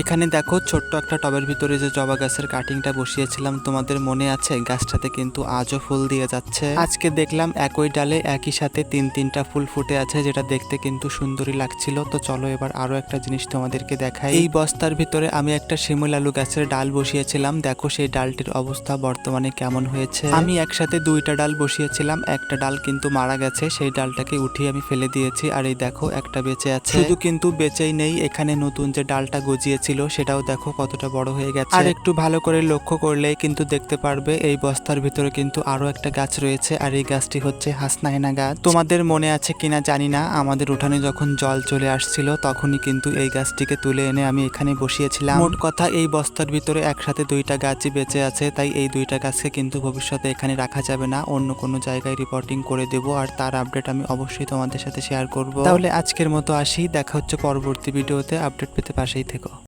এখানে দেখো ছোট্ট একটা টবের ভিতরে যে জবা গাছের কাটিংটা বসিয়েছিলাম, তোমাদের মনে আছে? গাছটাতে কিন্তু আজও ফুল দিয়ে যাচ্ছে। আজকে দেখলাম একই ডালে একই সাথে তিন তিনটা ফুল ফুটে আছে, যেটা দেখতে কিন্তু সুন্দরই লাগছিল। তো চলো এবার আরও একটা জিনিস তোমাদেরকে দেখাই। এই বস্তার ভিতরে আমি একটা শিমুল আলু গাছের ডাল বসিয়েছিলাম। দেখো সেই ডালটির অবস্থা বর্তমানে কেমন হয়েছে। আমি একসাথে দুইটা ডাল বসিয়েছিলাম, একটা ডাল কিন্তু মারা গেছে, সেই ডালটাকে উঠিয়ে আমি ফেলে দিয়েছি। আর এই দেখো একটা বেঁচে আছে। শুধু কিন্তু বেঁচেই নেই, এখানে নতুন যে ডালটা গজিয়েছিল সেটাও দেখো কতটা বড় হয়ে গেছে। আর একটু ভালো করে লক্ষ্য করলেই কিন্তু দেখতে পারবে, এই বস্তার ভিতরে কিন্তু আরও একটা গাছ রয়েছে, আর এই গাছটি হচ্ছে হাসনাইনা গাছ। তোমাদের মনে আছে কিনা জানি না, আমাদের উঠানে যখন জল চলে আসছিল, তখনই কিন্তু এই গাছটিকে তুলে এনে আমি এখানে বসিয়েছিলাম। মোট কথা, এই বস্তার ভিতরে একসাথে দুইটা গাছই বেঁচে আছে, তাই এই দুইটা গাছকে কিন্তু ভবিষ্যতে এখানে রাখা যাবে না, অন্য কোনো জায়গায় রিপোর্টিং করে দেব, আর তার আপডেট আমি অবশ্যই তোমাদের সাথে শেয়ার করব। তাহলে আজকের মতো আসি, দেখা হচ্ছে পরবর্তী ভিডিওতে আপডেট পেতে পাশেই থেকো।